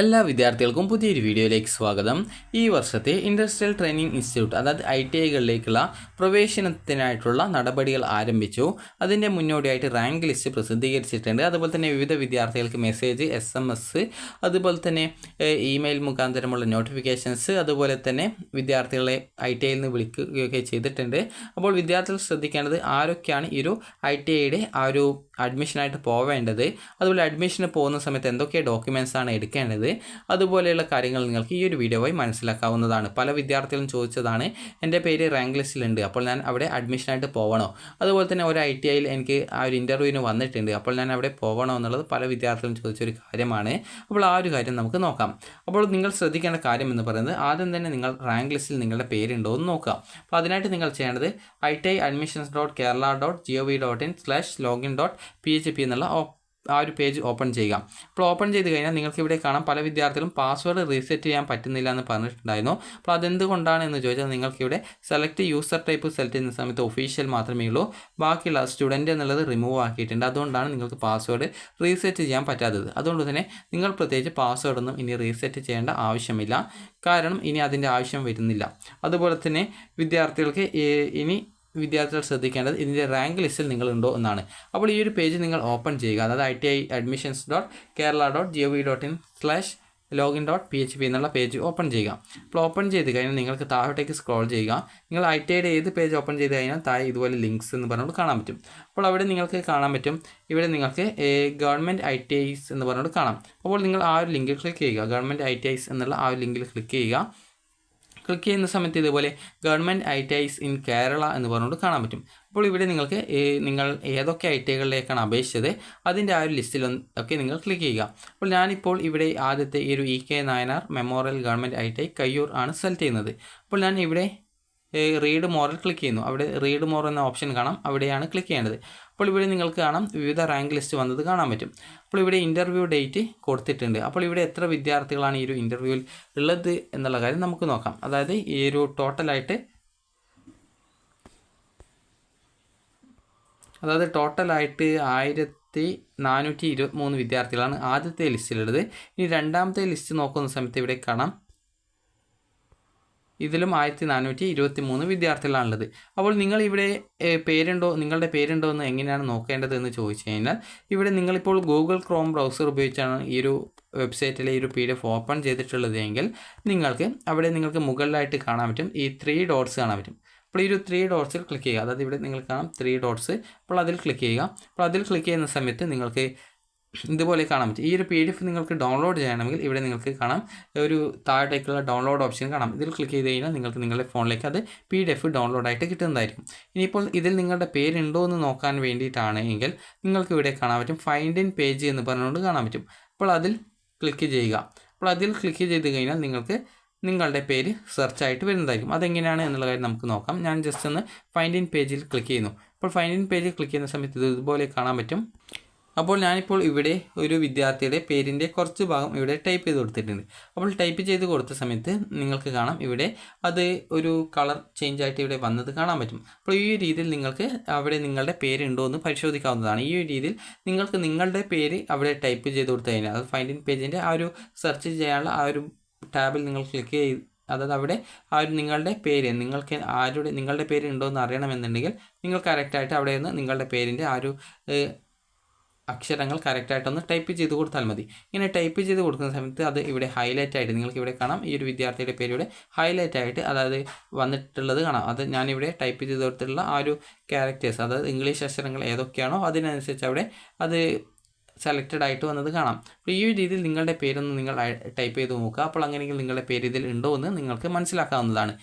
എല്ലാ വിദ്യാർത്ഥികൾക്കും പുതിയൊരു വീഡിയോയിലേക്ക് സ്വാഗതം. ഈ വർഷത്തെ ഇൻഡസ്ട്രിയൽ ട്രെയിനിങ് ഇൻസ്റ്റിറ്റ്യൂട്ട് അതായത് ഐ ടി ഐകളിലേക്കുള്ള പ്രവേശനത്തിനായിട്ടുള്ള നടപടികൾ ആരംഭിച്ചു. അതിന്റെ മുന്നോടിയായിട്ട് റാങ്ക് ലിസ്റ്റ് പ്രസിദ്ധീകരിച്ചിട്ടുണ്ട്. അതുപോലെ തന്നെ വിവിധ വിദ്യാർത്ഥികൾക്ക് മെസ്സേജ് എസ് എം എസ് അതുപോലെ തന്നെ ഇമെയിൽ മുഖാന്തരമുള്ള നോട്ടിഫിക്കേഷൻസ് അതുപോലെ തന്നെ വിദ്യാർത്ഥികളെ ഐ ടി ഐയിൽ നിന്ന് വിളിക്കുകയൊക്കെ ചെയ്തിട്ടുണ്ട്. അപ്പോൾ വിദ്യാർത്ഥികൾ ശ്രദ്ധിക്കേണ്ടത് ആരൊക്കെയാണ് ഈ ഒരു ഐ ടി ഐയുടെ ആ ഒരു അഡ്മിഷനായിട്ട് പോവേണ്ടത്? അതുപോലെ അഡ്മിഷന് പോകുന്ന സമയത്ത് എന്തൊക്കെ ഡോക്യുമെന്റ്സ് ആണ് എടുക്കേണ്ടത്? അതുപോലെയുള്ള കാര്യങ്ങൾ നിങ്ങൾക്ക് ഈ ഒരു വീഡിയോ വഴി മനസ്സിലാക്കാവുന്നതാണ്. പല വിദ്യാർത്ഥികളും ചോദിച്ചതാണ് എന്റെ പേര് റാങ്ക് ലിസ്റ്റിലുണ്ട് അപ്പോൾ ഞാൻ അവിടെ അഡ്മിഷനായിട്ട് പോകണോ അതുപോലെ തന്നെ ഒരു ഐ ടി ഐയിൽ എനിക്ക് ആ ഒരു ഇന്റർവ്യൂവിന് വന്നിട്ടുണ്ട് അപ്പോൾ ഞാൻ അവിടെ പോകണോ എന്നുള്ളത് പല വിദ്യാർത്ഥികളും ചോദിച്ചൊരു കാര്യമാണ്. അപ്പോൾ ആ ഒരു കാര്യം നമുക്ക് നോക്കാം. അപ്പോൾ നിങ്ങൾ ശ്രദ്ധിക്കേണ്ട കാര്യം എന്ന് പറയുന്നത് ആദ്യം തന്നെ നിങ്ങൾ റാങ്ക് ലിസ്റ്റിൽ നിങ്ങളുടെ പേരുണ്ടോ എന്ന് നോക്കുക. അപ്പോൾ അതിനായിട്ട് നിങ്ങൾ ചെയ്യേണ്ടത് I T I admissions dot Kerala dot G O V dot in slash login dot P H P എന്നുള്ള ആ ഒരു പേജ് ഓപ്പൺ ചെയ്യുക. അപ്പോൾ ഓപ്പൺ ചെയ്ത് കഴിഞ്ഞാൽ നിങ്ങൾക്ക് ഇവിടെ കാണാം പല വിദ്യാർത്ഥികളും പാസ്വേഡ് റീസെറ്റ് ചെയ്യാൻ പറ്റുന്നില്ല എന്ന് പറഞ്ഞിട്ടുണ്ടായിരുന്നു. അപ്പോൾ അതെന്തുകൊണ്ടാണ് എന്ന് ചോദിച്ചാൽ നിങ്ങൾക്ക് ഇവിടെ സെലക്ട് യൂസർ ടൈപ്പ് സെലക്ട് ചെയ്യുന്ന സമയത്ത് ഒഫീഷ്യൽ മാത്രമേ ഉള്ളൂ. ബാക്കിയുള്ള സ്റ്റുഡന്റ് എന്നുള്ളത് റിമൂവ് ആക്കിയിട്ടുണ്ട്. അതുകൊണ്ടാണ് നിങ്ങൾക്ക് പാസ്വേഡ് റീസെറ്റ് ചെയ്യാൻ പറ്റാത്തത്. അതുകൊണ്ട് തന്നെ നിങ്ങൾ പ്രത്യേകിച്ച് പാസ്വേഡൊന്നും ഇനി റീസെറ്റ് ചെയ്യേണ്ട ആവശ്യമില്ല. കാരണം ഇനി അതിന്റെ ആവശ്യം വരുന്നില്ല. അതുപോലെ തന്നെ വിദ്യാർത്ഥികൾക്ക് ഇനി വിദ്യാർത്ഥികൾ ശ്രദ്ധിക്കേണ്ടത് ഇതിന്റെ റാങ്ക് ലിസ്റ്റിൽ നിങ്ങളുണ്ടോ എന്നാണ്. അപ്പോൾ ഈ ഒരു പേജ് നിങ്ങൾ ഓപ്പൺ ചെയ്യുക. അതായത് I T I admissions dot Kerala dot G O V dot in slash login dot P H P എന്നുള്ള പേജ് ഓപ്പൺ ചെയ്യുക. അപ്പോൾ ഓപ്പൺ ചെയ്ത് കഴിഞ്ഞാൽ നിങ്ങൾക്ക് താഴോട്ടേക്ക് സ്ക്രോൾ ചെയ്യുക. നിങ്ങൾ ഐ ടി ഐയുടെ ഏത് പേജ് ഓപ്പൺ ചെയ്ത് കഴിഞ്ഞാൽ താഴെ ഇതുപോലെ ലിങ്ക്സ് എന്ന് പറഞ്ഞുകൊണ്ട് കാണാൻ പറ്റും. അപ്പോൾ അവിടെ നിങ്ങൾക്ക് കാണാൻ പറ്റും. ഇവിടെ നിങ്ങൾക്ക് ഗവൺമെന്റ് ഐ ടി ഐസ് എന്ന് പറഞ്ഞുകൊണ്ട് കാണാം. അപ്പോൾ നിങ്ങൾ ആ ഒരു ലിങ്കിൽ ക്ലിക്ക് ചെയ്യുക. ഗവൺമെന്റ് ഐ ടി ഐസ് എന്നുള്ള ആ ഒരു ലിങ്കിൽ ക്ലിക്ക് ചെയ്യുക. ക്ലിക്ക് ചെയ്യുന്ന സമയത്ത് ഇതുപോലെ government I T Is in Kerala എന്ന് പറഞ്ഞുകൊണ്ട് കാണാൻ പറ്റും. അപ്പോൾ ഇവിടെ നിങ്ങൾക്ക് നിങ്ങൾ ഏതൊക്കെ ഐ ടി ഐകളിലേക്കാണ് അപേക്ഷിച്ചത് അതിന്റെ ആ ഒരു ലിസ്റ്റിൽ ഒക്കെ നിങ്ങൾ ക്ലിക്ക് ചെയ്യുക. അപ്പോൾ ഞാനിപ്പോൾ ഇവിടെ ആദ്യത്തെ ഈ ഒരു E K Nayanar memorial government I T I Kayyur ആണ് സെലക്ട് ചെയ്യുന്നത്. അപ്പോൾ ഞാൻ ഇവിടെ റീഡ് മോറിൽ ക്ലിക്ക് ചെയ്യുന്നു. അവിടെ റീഡ് മോർ എന്ന ഓപ്ഷൻ കാണാം. അവിടെയാണ് ക്ലിക്ക് ചെയ്യേണ്ടത്. അപ്പോൾ ഇവിടെ നിങ്ങൾക്ക് കാണാം വിവിധ റാങ്ക് ലിസ്റ്റ് വന്നത് കാണാൻ പറ്റും. അപ്പോൾ ഇവിടെ ഇന്റർവ്യൂ ഡേറ്റ് കൊടുത്തിട്ടുണ്ട്. അപ്പോൾ ഇവിടെ എത്ര വിദ്യാർത്ഥികളാണ് ഈ ഒരു ഇന്റർവ്യൂവിൽ ഉള്ളത് എന്നുള്ള കാര്യം നമുക്ക് നോക്കാം. അതായത് ഈ ഒരു ടോട്ടലായിട്ട് അതായത് ടോട്ടലായിട്ട് ആയിരത്തി നാനൂറ്റി ഇരുപത്തി മൂന്ന് വിദ്യാർത്ഥികളാണ് ആദ്യത്തെ ലിസ്റ്റിലുള്ളത് ഇനി രണ്ടാമത്തെ ലിസ്റ്റ് നോക്കുന്ന സമയത്ത് ഇവിടെ കാണാം. ഇതിലും ആയിരത്തി നാനൂറ്റി ഇരുപത്തി മൂന്ന് വിദ്യാർത്ഥികളാണുള്ളത്. അപ്പോൾ നിങ്ങൾ ഇവിടെ പേരുണ്ടോ നിങ്ങളുടെ പേരുണ്ടോ എന്ന് എങ്ങനെയാണ് നോക്കേണ്ടത് എന്ന് ചോദിച്ചു കഴിഞ്ഞാൽ ഇവിടെ നിങ്ങളിപ്പോൾ ഗൂഗിൾ ക്രോം ബ്രൗസർ ഉപയോഗിച്ചാണ് ഈ ഒരു വെബ്സൈറ്റിലെ ഈ ഒരു പി ഡി എഫ് ഓപ്പൺ ചെയ്തിട്ടുള്ളത് എങ്കിൽ നിങ്ങൾക്ക് അവിടെ നിങ്ങൾക്ക് മുകളിലായിട്ട് കാണാൻ പറ്റും ഈ ത്രീ ഡോട്ട്സ് കാണാൻ പറ്റും. അപ്പോൾ ഈ ഒരു ത്രീ ഡോട്ട്സിൽ ക്ലിക്ക് ചെയ്യുക. അതായത് ഇവിടെ നിങ്ങൾക്ക് കാണാം ത്രീ ഡോട്ട്സ് അപ്പോൾ അതിൽ ക്ലിക്ക് ചെയ്യുക. അപ്പോൾ അതിൽ ക്ലിക്ക് ചെയ്യുന്ന സമയത്ത് നിങ്ങൾക്ക് ഇതുപോലെ കാണാൻ പറ്റും. ഈ ഒരു പി ഡി എഫ് നിങ്ങൾക്ക് ഡൗൺലോഡ് ചെയ്യണമെങ്കിൽ ഇവിടെ നിങ്ങൾക്ക് കാണാം. ഒരു താഴേക്കുള്ള ഡൗൺലോഡ് ഓപ്ഷൻ കാണാം. ഇതിൽ ക്ലിക്ക് ചെയ്ത് കഴിഞ്ഞാൽ നിങ്ങൾക്ക് നിങ്ങളുടെ ഫോണിലേക്ക് അത് പി ഡി എഫ് ഡൗൺലോഡ് ആയിട്ട് കിട്ടുന്നതായിരിക്കും. ഇനിയിപ്പോൾ ഇതിൽ നിങ്ങളുടെ പേരുണ്ടോ എന്ന് നോക്കാൻ വേണ്ടിയിട്ടാണ് എങ്കിൽ നിങ്ങൾക്ക് ഇവിടെ കാണാൻ പറ്റും. ഫൈൻഡ് ഇൻ പേജ് എന്ന് പറഞ്ഞുകൊണ്ട് കാണാൻ പറ്റും. അപ്പോൾ അതിൽ ക്ലിക്ക് ചെയ്യുക. അപ്പോൾ അതിൽ ക്ലിക്ക് ചെയ്ത് കഴിഞ്ഞാൽ നിങ്ങൾക്ക് നിങ്ങളുടെ പേര് സെർച്ച് ആയിട്ട് വരുന്നതായിരിക്കും. അതെങ്ങനെയാണ് എന്നുള്ള കാര്യം നമുക്ക് നോക്കാം. ഞാൻ ജസ്റ്റ് ഒന്ന് ഫൈൻഡ് ഇൻ പേജിൽ ക്ലിക്ക് ചെയ്യുന്നു. അപ്പോൾ ഫൈൻഡ് ഇൻ പേജിൽ ക്ലിക്ക് ചെയ്യുന്ന സമയത്ത് ഇത് ഇതുപോലെ കാണാൻ പറ്റും. അപ്പോൾ ഞാനിപ്പോൾ ഇവിടെ ഒരു വിദ്യാർത്ഥിയുടെ പേരിന്റെ കുറച്ച് ഭാഗം ഇവിടെ ടൈപ്പ് ചെയ്ത് കൊടുത്തിട്ടുണ്ട്. അപ്പോൾ ടൈപ്പ് ചെയ്ത് കൊടുത്ത സമയത്ത് നിങ്ങൾക്ക് കാണാം ഇവിടെ അത് ഒരു കളർ ചേഞ്ച് ആയിട്ട് ഇവിടെ വന്നത് കാണാൻ പറ്റും. അപ്പോൾ ഈ രീതിയിൽ നിങ്ങൾക്ക് അവിടെ നിങ്ങളുടെ പേരുണ്ടോ എന്ന് പരിശോധിക്കാവുന്നതാണ്. ഈ രീതിയിൽ നിങ്ങൾക്ക് നിങ്ങളുടെ പേര് അവിടെ ടൈപ്പ് ചെയ്ത് കൊടുത്തു കഴിഞ്ഞാൽ അത് ഫൈൻഡ് ഇൻ പേജിന്റെ ആ ഒരു സെർച്ച് ചെയ്യാനുള്ള ആ ഒരു ടാബിൽ നിങ്ങൾ ക്ലിക്ക് ചെയ്ത് അതായത് അവിടെ ആ ഒരു നിങ്ങളുടെ പേര് നിങ്ങൾക്ക് ആരുടെ നിങ്ങളുടെ പേര് ഉണ്ടോ എന്ന് അറിയണമെന്നുണ്ടെങ്കിൽ നിങ്ങൾ കറക്റ്റായിട്ട് അവിടെ നിന്ന് നിങ്ങളുടെ പേരിന്റെ ആ ഒരു അക്ഷരങ്ങൾ കറക്റ്റായിട്ടൊന്ന് ടൈപ്പ് ചെയ്ത് കൊടുത്താൽ മതി. ഇങ്ങനെ ടൈപ്പ് ചെയ്ത് കൊടുക്കുന്ന സമയത്ത് അത് ഇവിടെ ഹൈലൈറ്റ് ആയിട്ട് നിങ്ങൾക്ക് ഇവിടെ കാണാം. ഈ ഒരു വിദ്യാർത്ഥിയുടെ പേര് ഇവിടെ ഹൈലൈറ്റ് ആയിട്ട് അതായത് വന്നിട്ടുള്ളത് കാണാം. അത് ഞാനിവിടെ ടൈപ്പ് ചെയ്ത് കൊടുത്തിട്ടുള്ള ആ ഒരു ക്യാരക്ടേഴ്സ് അതായത് ഇംഗ്ലീഷ് അക്ഷരങ്ങൾ ഏതൊക്കെയാണോ അതിനനുസരിച്ച് അവിടെ അത് സെലക്റ്റഡ് ആയിട്ട് വന്നത് കാണാം. അപ്പോൾ ഈ ഒരു രീതിയിൽ നിങ്ങളുടെ പേരൊന്ന് നിങ്ങൾ ടൈപ്പ് ചെയ്ത് നോക്കുക. അപ്പോൾ അങ്ങനെയെങ്കിൽ നിങ്ങളുടെ പേര് ഇതിൽ ഉണ്ടോ എന്ന് നിങ്ങൾക്ക് മനസ്സിലാക്കാവുന്നതാണ്.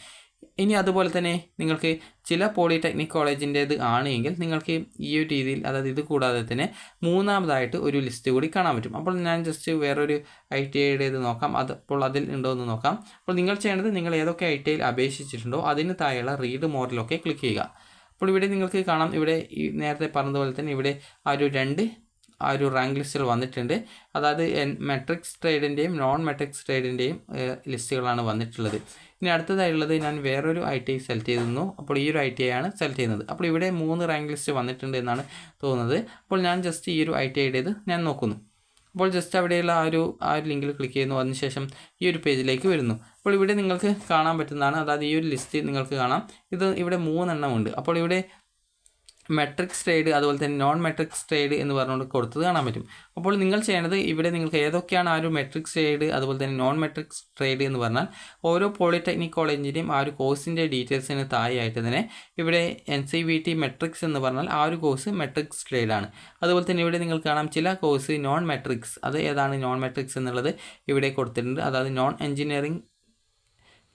ഇനി അതുപോലെ തന്നെ നിങ്ങൾക്ക് ചില പോളിടെക്നിക് കോളേജിന്റേത് ആണ് എങ്കിൽ നിങ്ങൾക്ക് ഈ ഒരു രീതിയിൽ അതായത് ഇത് കൂടാതെ തന്നെ മൂന്നാമതായിട്ട് ഒരു ലിസ്റ്റ് കൂടി കാണാൻ പറ്റും. അപ്പോൾ ഞാൻ ജസ്റ്റ് വേറൊരു ഐ ടി ഐയുടേത് നോക്കാം. അത് അപ്പോൾ അതിൽ ഉണ്ടോ എന്ന് നോക്കാം. അപ്പോൾ നിങ്ങൾ ചെയ്യേണ്ടത് നിങ്ങൾ ഏതൊക്കെ ഐ ടി ഐയിൽ അപേക്ഷിച്ചിട്ടുണ്ടോ അതിന് താഴെയുള്ള റീഡ് മോറിലൊക്കെ ക്ലിക്ക് ചെയ്യുക. അപ്പോൾ ഇവിടെ നിങ്ങൾക്ക് കാണാം. ഇവിടെ ഈ നേരത്തെ പറഞ്ഞതുപോലെ തന്നെ ഇവിടെ ആ ഒരു രണ്ട് ആ ഒരു റാങ്ക് ലിസ്റ്റുകൾ വന്നിട്ടുണ്ട്. അതായത് മെട്രിക്സ് ട്രേഡിന്റെയും നോൺ മെട്രിക്സ് ട്രേഡിന്റെയും ലിസ്റ്റുകളാണ് വന്നിട്ടുള്ളത്. ഇനി അടുത്തതായുള്ളത് ഞാൻ വേറൊരു ഐ ടി ഐ സെലക്ട് ചെയ്തിരുന്നു. അപ്പോൾ ഈ ഒരു ഐ ടി ഐ ആണ് സെലക്ട് ചെയ്യുന്നത്. അപ്പോൾ ഇവിടെ മൂന്ന് റാങ്ക് ലിസ്റ്റ് വന്നിട്ടുണ്ട് എന്നാണ് തോന്നുന്നത്. അപ്പോൾ ഞാൻ ജസ്റ്റ് ഈ ഒരു ഐ ടി ഐയുടേത് ഞാൻ നോക്കുന്നു. അപ്പോൾ ജസ്റ്റ് അവിടെയുള്ള ആ ഒരു ആ ഒരു ലിങ്കിൽ ക്ലിക്ക് ചെയ്യുന്നു. അതിനുശേഷം ഈ ഒരു പേജിലേക്ക് വരുന്നു. അപ്പോൾ ഇവിടെ നിങ്ങൾക്ക് കാണാൻ പറ്റുന്നതാണ്. അതായത് ഈ ഒരു ലിസ്റ്റ് നിങ്ങൾക്ക് കാണാം. ഇത് ഇവിടെ മൂന്നെണ്ണം ഉണ്ട് അപ്പോൾ ഇവിടെ മെട്രിക്സ് ട്രേഡ് അതുപോലെ തന്നെ നോൺ മെട്രിക്സ് ട്രേഡ് എന്ന് പറഞ്ഞുകൊണ്ട് കൊടുത്തത് കാണാൻ പറ്റും. അപ്പോൾ നിങ്ങൾ ചെയ്യേണ്ടത് ഇവിടെ നിങ്ങൾക്ക് ഏതൊക്കെയാണ് ആ ഒരു മെട്രിക്സ് ട്രേഡ് അതുപോലെ തന്നെ നോൺ മെട്രിക്സ് ട്രേഡ് എന്ന് പറഞ്ഞാൽ ഓരോ പോളിടെക്നിക് കോളേജിന്റെയും ആ ഒരു കോഴ്സിന്റെ ഡീറ്റെയിൽസിന് താഴെയായിട്ട് തന്നെ ഇവിടെ N C V T metrics എന്ന് പറഞ്ഞാൽ ആ ഒരു കോഴ്സ് മെട്രിക്സ് ട്രേഡ് ആണ്. അതുപോലെ തന്നെ ഇവിടെ നിങ്ങൾ കാണാം ചില കോഴ്സ് നോൺ മെട്രിക്സ് അത് ഏതാണ് നോൺ മെട്രിക്സ് എന്നുള്ളത് ഇവിടെ കൊടുത്തിട്ടുണ്ട്. അതായത് നോൺ എഞ്ചിനീയറിംഗ്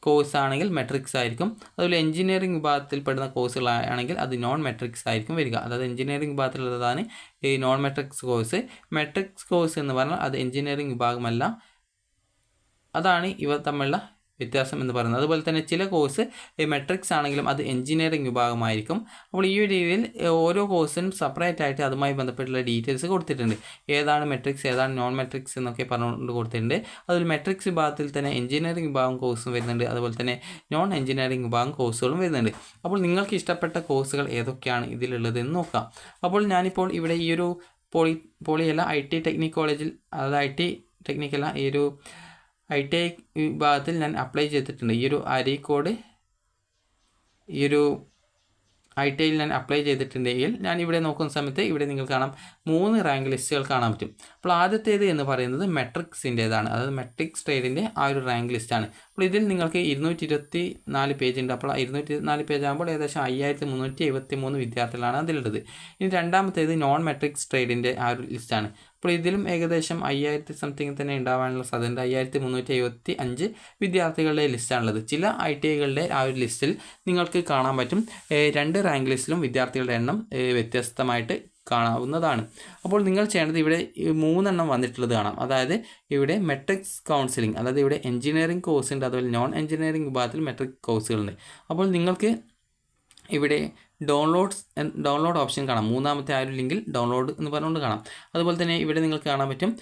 കോഴ്സ് ആണെങ്കിൽ മെട്രിക്സ് ആയിരിക്കും. അതുപോലെ എഞ്ചിനീയറിംഗ് വിഭാഗത്തിൽ പെടുന്ന കോഴ്സുകളാണെങ്കിൽ അത് നോൺ മെട്രിക്സ് ആയിരിക്കും വരിക. അതായത് എഞ്ചിനീയറിംഗ് വിഭാഗത്തിലുള്ളതാണ് ഈ non metrics course metrics course എന്ന് പറഞ്ഞാൽ അത് എഞ്ചിനീയറിംഗ് വിഭാഗമല്ല. അതാണ് ഇവ തമ്മിലുള്ള വ്യത്യാസം എന്ന് പറയുന്നത്. അതുപോലെ തന്നെ ചില കോഴ്സ് മെട്രിക്സ് ആണെങ്കിലും അത് എഞ്ചിനീയറിംഗ് വിഭാഗമായിരിക്കും. അപ്പോൾ ഈ ഒരു രീതിയിൽ ഓരോ കോഴ്സിനും സെപ്പറേറ്റ് ആയിട്ട് അതുമായി ബന്ധപ്പെട്ടുള്ള ഡീറ്റെയിൽസ് കൊടുത്തിട്ടുണ്ട്. ഏതാണ് മെട്രിക്സ് ഏതാണ് നോൺ മെട്രിക്സ് എന്നൊക്കെ പറഞ്ഞുകൊണ്ട് കൊടുത്തിട്ടുണ്ട്. അതിൽ മെട്രിക്സ് വിഭാഗത്തിൽ തന്നെ എഞ്ചിനീയറിംഗ് വിഭാഗം കോഴ്സും വരുന്നുണ്ട്. അതുപോലെ തന്നെ നോൺ എഞ്ചിനീയറിംഗ് വിഭാഗം കോഴ്സുകളും വരുന്നുണ്ട്. അപ്പോൾ നിങ്ങൾക്ക് ഇഷ്ടപ്പെട്ട കോഴ്സുകൾ ഏതൊക്കെയാണ് ഇതിലുള്ളത് എന്ന് നോക്കാം. അപ്പോൾ ഞാനിപ്പോൾ ഇവിടെ ഈ ഒരു പോളി പോളിയല്ല ഐ ടി ടെക്നിക് കോളേജിൽ അതായത് ഐ ടി ടെക്നിക്കല്ല ഈ ഒരു ഐ ടി ഐ വിഭാഗത്തിൽ ഞാൻ അപ്ലൈ ചെയ്തിട്ടുണ്ട്. ഈ ഒരു അരീക്കോട് ഈ ഒരു ഐ ടി ഐയിൽ ഞാൻ അപ്ലൈ ചെയ്തിട്ടുണ്ടെങ്കിൽ ഞാൻ ഇവിടെ നോക്കുന്ന സമയത്ത് ഇവിടെ നിങ്ങൾ കാണാം മൂന്ന് റാങ്ക് ലിസ്റ്റുകൾ കാണാൻ പറ്റും. അപ്പോൾ ആദ്യത്തേത് എന്ന് പറയുന്നത് മെട്രിക്സിന്റേതാണ് അതായത് മെട്രിക്സ് ട്രേഡിന്റെ ആ ഒരു റാങ്ക് ലിസ്റ്റാണ് അപ്പോൾ ഇതിൽ നിങ്ങൾക്ക് ഇരുന്നൂറ്റി ഇരുപത്തി നാല് പേജ് ഉണ്ട്. അപ്പോൾ ഇരുന്നൂറ്റി നാല് പേജ് ആകുമ്പോൾ ഏകദേശം അയ്യായിരത്തി മുന്നൂറ്റി എഴുപത്തി മൂന്ന് വിദ്യാർത്ഥികളാണ് അതിലുള്ളത്. ഇനി രണ്ടാമത്തേത് നോൺ മെട്രിക്സ് ട്രേഡിന്റെ ആ ഒരു ലിസ്റ്റാണ് അപ്പോൾ ഇതിലും ഏകദേശം അയ്യായിരത്തി സംതിങ് തന്നെ ഉണ്ടാവാനുള്ള സാധ്യത അയ്യായിരത്തി മുന്നൂറ്റി എഴുപത്തി അഞ്ച് വിദ്യാർത്ഥികളുടെ ലിസ്റ്റാണുള്ളത് ചില ഐ ടി ഐകളുടെ ആ ഒരു ലിസ്റ്റിൽ നിങ്ങൾക്ക് കാണാൻ പറ്റും. രണ്ട് റാങ്ക് ലിസ്റ്റിലും വിദ്യാർത്ഥികളുടെ എണ്ണം വ്യത്യസ്തമായിട്ട് കാണാവുന്നതാണ്. അപ്പോൾ നിങ്ങൾ ചെയ്യേണ്ടത് ഇവിടെ മൂന്നെണ്ണം വന്നിട്ടുള്ളത് കാണാം. അതായത് ഇവിടെ മെട്രിക്സ് കൗൺസിലിംഗ് അതായത് ഇവിടെ എഞ്ചിനീയറിംഗ് കോഴ്സ് ഉണ്ട് അതുപോലെ നോൺ എഞ്ചിനീയറിംഗ് വിഭാഗത്തിൽ മെട്രിക് കോഴ്സുകളുണ്ട് അപ്പോൾ നിങ്ങൾക്ക് ഇവിടെ ഡൗൺലോഡ്സ് ഡൗൺലോഡ് ഓപ്ഷൻ കാണാം. മൂന്നാമത്തെ ആ ഒരു ലിങ്കിൽ ഡൗൺലോഡ് എന്ന് പറഞ്ഞുകൊണ്ട് കാണാം. അതുപോലെ തന്നെ ഇവിടെ നിങ്ങൾക്ക് കാണാൻ പറ്റും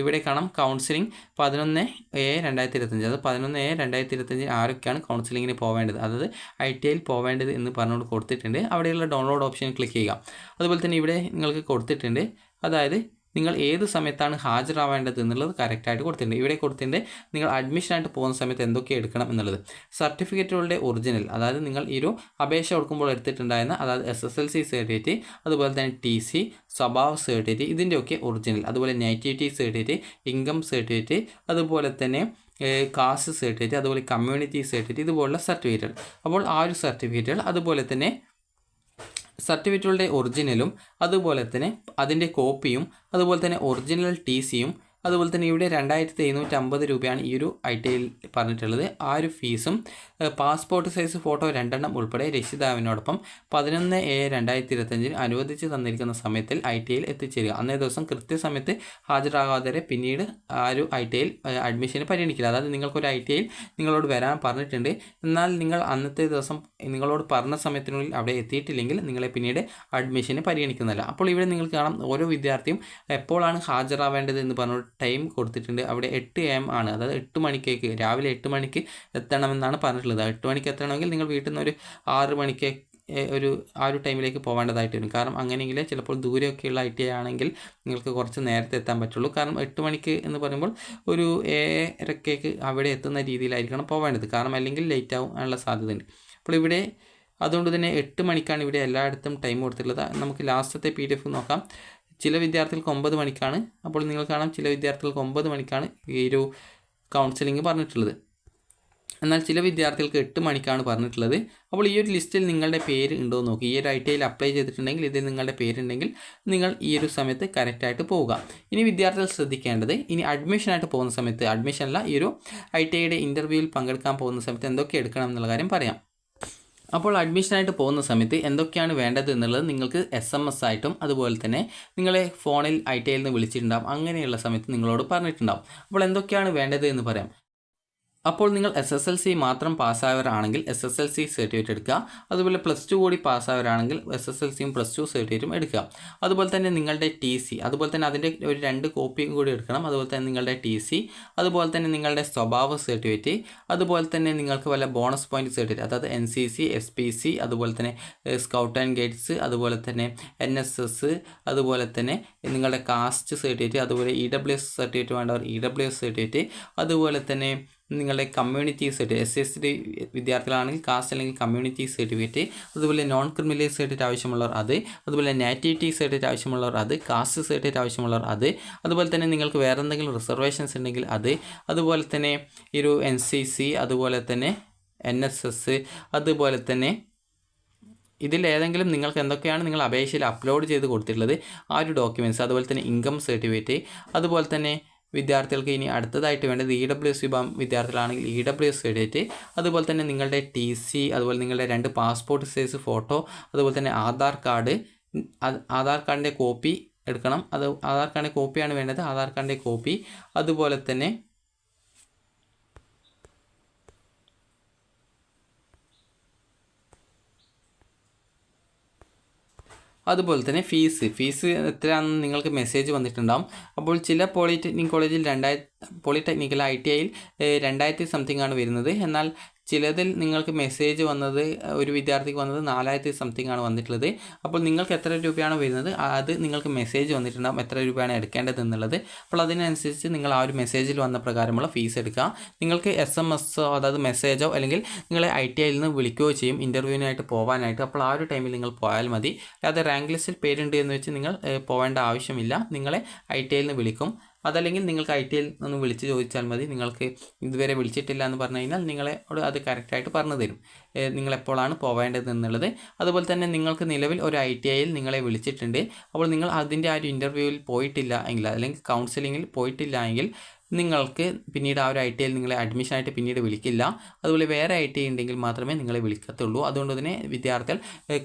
ഇവിടെ കാണാം കൗൺസിലിംഗ് പതിനൊന്ന് എ രണ്ടായിരത്തി ഇരുപത്തഞ്ച് അത് പതിനൊന്ന് എ രണ്ടായിരത്തി ഇരുപത്തഞ്ച് ആരൊക്കെയാണ് കൗൺസിലിങ്ങിന് പോവേണ്ടത്? അതായത് ഐ ടി ഐയിൽ പോവേണ്ടത് എന്ന് പറഞ്ഞുകൊണ്ട് കൊടുത്തിട്ടുണ്ട്. അവിടെയുള്ള ഡൗൺലോഡ് ഓപ്ഷൻ ക്ലിക്ക് ചെയ്യുക. അതുപോലെ തന്നെ ഇവിടെ നിങ്ങൾക്ക് കൊടുത്തിട്ടുണ്ട് അതായത് നിങ്ങൾ ഏത് സമയത്താണ് ഹാജരാവേണ്ടത് എന്നുള്ളത് കറക്റ്റായിട്ട് കൊടുത്തിട്ടുണ്ട്. ഇവിടെ കൊടുത്തിട്ടുണ്ട് നിങ്ങൾ അഡ്മിഷനായിട്ട് പോകുന്ന സമയത്ത് എന്തൊക്കെ എടുക്കണം എന്നുള്ളത്. സർട്ടിഫിക്കറ്റുകളുടെ ഒറിജിനൽ അതായത് നിങ്ങൾ ഈ ഒരു അപേക്ഷ കൊടുക്കുമ്പോൾ എടുത്തിട്ടുണ്ടായിരുന്ന അതായത് S S L C certificate അതുപോലെ തന്നെ ടി സി സ്വഭാവ സർട്ടിഫിക്കറ്റ് ഇതിന്റെയൊക്കെ ഒറിജിനൽ അതുപോലെ നെഗറ്റിവിറ്റി സർട്ടിഫിക്കറ്റ് ഇൻകം സർട്ടിഫിക്കറ്റ് അതുപോലെ തന്നെ കാസ്റ്റ് സർട്ടിഫിക്കറ്റ് അതുപോലെ കമ്മ്യൂണിറ്റി സർട്ടിഫിക്കറ്റ് ഇതുപോലുള്ള സർട്ടിഫിക്കറ്റുകൾ അപ്പോൾ ആ ഒരു സർട്ടിഫിക്കറ്റുകൾ അതുപോലെ തന്നെ സർട്ടിഫിക്കറ്റുകളുടെ ഒറിജിനലും അതുപോലെ തന്നെ അതിന്റെ കോപ്പിയും അതുപോലെ തന്നെ ഒറിജിനൽ ടി സിയും അതുപോലെ തന്നെ ഇവിടെ രണ്ടായിരത്തി എഴുന്നൂറ്റി അമ്പത് രൂപയാണ് ഈ ഒരു ഐ ടി ഐയിൽ പറഞ്ഞിട്ടുള്ളത്. ആ ഒരു ഫീസും പാസ്പോർട്ട് സൈസ് ഫോട്ടോ രണ്ടെണ്ണം ഉൾപ്പെടെ രക്ഷിതാവിനോടൊപ്പം പതിനൊന്ന് ഏ രണ്ടായിരത്തി ഇരുപത്തഞ്ചിന് അനുവദിച്ച് തന്നിരിക്കുന്ന സമയത്തിൽ ഐ ടി ഐയിൽ എത്തിച്ചേരുക. അന്നേ ദിവസം കൃത്യസമയത്ത് ഹാജരാകാതെ പിന്നീട് ആ ഒരു ഐ ടി ഐയിൽ അഡ്മിഷന് പരിഗണിക്കില്ല. അതായത് നിങ്ങൾക്കൊരു ഐ ടി ഐയിൽ നിങ്ങളോട് വരാൻ പറഞ്ഞിട്ടുണ്ട്. എന്നാൽ നിങ്ങൾ അന്നത്തെ ദിവസം നിങ്ങളോട് പറഞ്ഞ സമയത്തിനുള്ളിൽ അവിടെ എത്തിയിട്ടില്ലെങ്കിൽ നിങ്ങളെ പിന്നീട് അഡ്മിഷന് പരിഗണിക്കുന്നില്ല അപ്പോൾ ഇവിടെ നിങ്ങൾക്ക് കാണാം ഓരോ വിദ്യാർത്ഥിയും എപ്പോഴാണ് ഹാജരാവേണ്ടത് എന്ന് പറഞ്ഞ ടൈം കൊടുത്തിട്ടുണ്ട്. അവിടെ എട്ട് എം ആണ്. അതായത് എട്ട് മണിക്കേക്ക് രാവിലെ എട്ട് മണിക്ക് എത്തണമെന്നാണ് പറഞ്ഞിട്ടുള്ളത്. എട്ട് മണിക്ക് എത്തണമെങ്കിൽ നിങ്ങൾ വീട്ടിൽ നിന്ന് ഒരു ആറ് മണിക്ക് ഒരു ആ ഒരു ടൈമിലേക്ക് പോകേണ്ടതായിട്ട് വരും. കാരണം അങ്ങനെയെങ്കിൽ ചിലപ്പോൾ ദൂരെയൊക്കെയുള്ള ഐ ടി ഐ ആണെങ്കിൽ നിങ്ങൾക്ക് കുറച്ച് നേരത്തെ എത്താൻ പറ്റുള്ളൂ. കാരണം എട്ട് മണിക്ക് എന്ന് പറയുമ്പോൾ ഒരു ഏഴരക്കേക്ക് അവിടെ എത്തുന്ന രീതിയിലായിരിക്കണം പോകേണ്ടത് കാരണം അല്ലെങ്കിൽ ലേറ്റ് ആവാനുള്ള സാധ്യതയുണ്ട്. അപ്പോൾ ഇവിടെ അതുകൊണ്ട് തന്നെ എട്ട് മണിക്കാണ് ഇവിടെ എല്ലായിടത്തും ടൈം കൊടുത്തിട്ടുള്ളത്. നമുക്ക് ലാസ്റ്റത്തെ പി ഡി എഫ് നോക്കാം. ചില വിദ്യാർത്ഥികൾക്ക് ഒമ്പത് മണിക്കാണ്. അപ്പോൾ നിങ്ങൾ കാണാം ചില വിദ്യാർത്ഥികൾക്ക് ഒമ്പത് മണിക്കാണ് ഈ ഒരു കൗൺസിലിംഗ് പറഞ്ഞിട്ടുള്ളത്. എന്നാൽ ചില വിദ്യാർത്ഥികൾക്ക് എട്ട് മണിക്കാണ് പറഞ്ഞിട്ടുള്ളത്. അപ്പോൾ ഈ ഒരു ലിസ്റ്റിൽ നിങ്ങളുടെ പേര് ഉണ്ടോ എന്ന് നോക്കി. ഈ ഒരു ഐ ടി ഐയിൽ അപ്ലൈ ചെയ്തിട്ടുണ്ടെങ്കിൽ ഇതിൽ നിങ്ങളുടെ പേരുണ്ടെങ്കിൽ നിങ്ങൾ ഈ ഒരു സമയത്ത് കറക്റ്റായിട്ട് പോവുക. ഇനി വിദ്യാർത്ഥികൾ ശ്രദ്ധിക്കേണ്ടത് ഇനി അഡ്മിഷനായിട്ട് പോകുന്ന സമയത്ത് അഡ്മിഷനല്ല ഈ ഒരു ഐ ടി ഐയുടെ ഇന്റർവ്യൂവിൽ പങ്കെടുക്കാൻ പോകുന്ന സമയത്ത് എന്തൊക്കെ എടുക്കണം എന്നുള്ള കാര്യം പറയാം. അപ്പോൾ അഡ്മിഷനായിട്ട് പോകുന്ന സമയത്ത് എന്തൊക്കെയാണ് വേണ്ടത് എന്നുള്ളത് നിങ്ങൾക്ക് എസ് എം എസ് ആയിട്ടും അതുപോലെ തന്നെ നിങ്ങളെ ഫോണിൽ ഐ ടി ഐയിൽ നിന്ന് വിളിച്ചിട്ടുണ്ടാകും അങ്ങനെയുള്ള സമയത്ത് നിങ്ങളോട് പറഞ്ഞിട്ടുണ്ടാകും അപ്പോൾ എന്തൊക്കെയാണ് വേണ്ടത് എന്ന് പറയാം. അപ്പോൾ നിങ്ങൾ എസ് എസ് എൽ സി മാത്രം പാസ്സായവരാണെങ്കിൽ S S L C certificate എടുക്കുക. അതുപോലെ പ്ലസ് ടു കൂടി പാസ്സായവരാണെങ്കിൽ എസ് എസ് എൽ സിയും പ്ലസ് ടു സർട്ടിഫിക്കറ്റും എടുക്കുക. അതുപോലെ തന്നെ നിങ്ങളുടെ ടി സി അതുപോലെ തന്നെ അതിന്റെ ഒരു രണ്ട് കോപ്പിയും കൂടി എടുക്കണം. അതുപോലെ തന്നെ നിങ്ങളുടെ ടി സി അതുപോലെ തന്നെ നിങ്ങളുടെ സ്വഭാവ സർട്ടിഫിക്കറ്റ് അതുപോലെ തന്നെ നിങ്ങൾക്ക് വല്ല ബോണസ് പോയിന്റ് സർട്ടിഫിക്കറ്റ് അതായത് N C C S P C അതുപോലെ തന്നെ സ്കൗട്ട് ആൻഡ് ഗൈഡ്സ് അതുപോലെ തന്നെ എൻ എസ് എസ് അതുപോലെ തന്നെ നിങ്ങളുടെ കാസ്റ്റ് സർട്ടിഫിക്കറ്റ് അതുപോലെ ഇ ഡബ്ല്യു എസ് സർട്ടിഫിക്കറ്റ് വേണ്ടവർ ഇ ഡബ്ല്യു എസ് സർട്ടിഫിക്കറ്റ് അതുപോലെ തന്നെ നിങ്ങളുടെ community certificate S S T വിദ്യാർത്ഥികളാണെങ്കിൽ caste അല്ലെങ്കിൽ കമ്മ്യൂണിറ്റി സർട്ടിഫിക്കറ്റ് അതുപോലെ നോൺ ക്രിമിനൽ സർട്ടിഫിക്കറ്റ് ആവശ്യമുള്ളവർ അത് അതുപോലെ നാറ്റിവിറ്റി സർട്ടിഫിക്കറ്റ് ആവശ്യമുള്ളവർ അത് കാസ്റ്റ് സർട്ടിഫിക്കറ്റ് ആവശ്യമുള്ളവർ അത് അതുപോലെ തന്നെ നിങ്ങൾക്ക് വേറെ എന്തെങ്കിലും റിസർവേഷൻസ് ഉണ്ടെങ്കിൽ അത് അതുപോലെ തന്നെ ഈ ഒരു എൻ സി സി അതുപോലെ തന്നെ എൻ എസ് എസ് അതുപോലെ തന്നെ ഇതിൽ ഏതെങ്കിലും നിങ്ങൾക്ക് എന്തൊക്കെയാണ് നിങ്ങൾ അപേക്ഷയിൽ അപ്ലോഡ് ചെയ്ത് കൊടുത്തിട്ടുള്ളത് ആ ഒരു ഡോക്യുമെന്റ്സ് അതുപോലെ തന്നെ ഇൻകം സർട്ടിഫിക്കറ്റ് അതുപോലെ തന്നെ വിദ്യാർത്ഥികൾക്ക് ഇനി അടുത്തതായിട്ട് വേണ്ടത് ഇ ഡബ്ല്യു എസ് വിഭാഗം വിദ്യാർത്ഥികളാണെങ്കിൽ ഇ ഡബ്ല്യു എസ് എഡിറ്റ് അതുപോലെ തന്നെ നിങ്ങളുടെ ടി സി അതുപോലെ നിങ്ങളുടെ രണ്ട് പാസ്പോർട്ട് സൈസ് ഫോട്ടോ അതുപോലെ തന്നെ ആധാർ കാർഡ് ആധാർ കാർഡിന്റെ കോപ്പി എടുക്കണം. അത് ആധാർ കാർഡിന്റെ കോപ്പിയാണ് വേണ്ടത്. ആധാർ കാർഡിന്റെ കോപ്പി അതുപോലെ തന്നെ അതുപോലെ തന്നെ ഫീസ് ഫീസ് എത്രയാണെന്ന് നിങ്ങൾക്ക് മെസ്സേജ് വന്നിട്ടുണ്ടാകും അപ്പോൾ ചില പോളിടെക്നിക് കോളേജിൽ രണ്ടായിരത്തി പോളിടെക്നിക്കൽ ഐ ടി ഐയിൽ രണ്ടായിരത്തി സംതിങ് ആണ് വരുന്നത്. എന്നാൽ ചിലതിൽ നിങ്ങൾക്ക് മെസ്സേജ് വന്നത് ഒരു വിദ്യാർത്ഥിക്ക് വന്നത് നാലായിരത്തി സംതിങ് ആണ് വന്നിട്ടുള്ളത്. അപ്പോൾ നിങ്ങൾക്ക് എത്ര രൂപയാണ് വരുന്നത്? അത് നിങ്ങൾക്ക് മെസ്സേജ് വന്നിട്ടുണ്ടാകും എത്ര രൂപയാണ് എടുക്കേണ്ടത് എന്നുള്ളത്. അപ്പോൾ അതിനനുസരിച്ച് നിങ്ങൾ ആ ഒരു മെസ്സേജിൽ വന്ന പ്രകാരമുള്ള ഫീസ് എടുക്കുക. നിങ്ങൾക്ക് എസ് എം എസ്സോ അതായത് മെസ്സേജോ അല്ലെങ്കിൽ നിങ്ങളെ ഐ ടി ഐയിൽ നിന്ന് വിളിക്കുകയോ ചെയ്യും ഇന്റർവ്യൂവിനായിട്ട് പോകാനായിട്ട് അപ്പോൾ ആ ഒരു ടൈമിൽ നിങ്ങൾ പോയാൽ മതി. അല്ലാതെ റാങ്ക് ലിസ്റ്റിൽ പേരുണ്ട് എന്ന് വെച്ച് നിങ്ങൾ പോകേണ്ട ആവശ്യമില്ല. നിങ്ങളെ ഐ ടി ഐയിൽ നിന്ന് വിളിക്കും. അതല്ലെങ്കിൽ നിങ്ങൾക്ക് ഐ ടി ഐയിൽ ഒന്ന് വിളിച്ച് ചോദിച്ചാൽ മതി. നിങ്ങൾക്ക് ഇതുവരെ വിളിച്ചിട്ടില്ല എന്ന് പറഞ്ഞു കഴിഞ്ഞാൽ നിങ്ങളോട് അത് കറക്റ്റായിട്ട് പറഞ്ഞു തരും. നിങ്ങൾ എപ്പോഴാണ് പോവേണ്ടത് എന്നുള്ളത്. അതുപോലെ തന്നെ നിങ്ങൾക്ക് നിലവിൽ ഒരു ഐ ടി ഐയിൽ നിങ്ങളെ വിളിച്ചിട്ടുണ്ട്. അപ്പോൾ നിങ്ങൾ അതിന്റെ ആ ഒരു ഇന്റർവ്യൂവിൽ പോയിട്ടില്ല എങ്കിൽ അല്ലെങ്കിൽ കൗൺസിലിങ്ങിൽ പോയിട്ടില്ല എങ്കിൽ നിങ്ങൾക്ക് പിന്നീട് ആ ഒരു ഐ ടി ഐയിൽ നിങ്ങളെ അഡ്മിഷനായിട്ട് പിന്നീട് വിളിക്കില്ല. അതുപോലെ വേറെ ഐ ടി ഐ ഉണ്ടെങ്കിൽ മാത്രമേ നിങ്ങളെ വിളിക്കത്തുള്ളൂ. അതുകൊണ്ട് തന്നെ വിദ്യാർത്ഥികൾ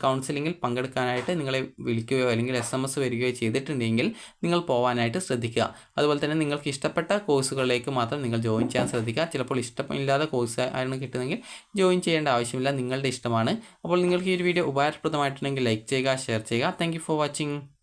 കൗൺസിലിങ്ങിൽ പങ്കെടുക്കാനായിട്ട് നിങ്ങളെ വിളിക്കുകയോ അല്ലെങ്കിൽ എസ് എം എസ് വരികയോ ചെയ്തിട്ടുണ്ടെങ്കിൽ നിങ്ങൾ പോകാനായിട്ട് ശ്രദ്ധിക്കുക. അതുപോലെ തന്നെ നിങ്ങൾക്ക് ഇഷ്ടപ്പെട്ട കോഴ്സുകളിലേക്ക് മാത്രം നിങ്ങൾ ജോയിൻ ചെയ്യാൻ ശ്രദ്ധിക്കുക. ചിലപ്പോൾ ഇഷ്ടമില്ലാത്ത കോഴ്സ് ആണ് കിട്ടുന്നെങ്കിൽ ജോയിൻ ചെയ്യേണ്ട ആവശ്യമില്ല. നിങ്ങളുടെ ഇഷ്ടമാണ്. അപ്പോൾ നിങ്ങൾക്ക് ഈ ഒരു വീഡിയോ ഉപകാരപ്രദമായിട്ടുണ്ടെങ്കിൽ ലൈക്ക് ചെയ്യുക ഷെയർ ചെയ്യുക. Thank for watching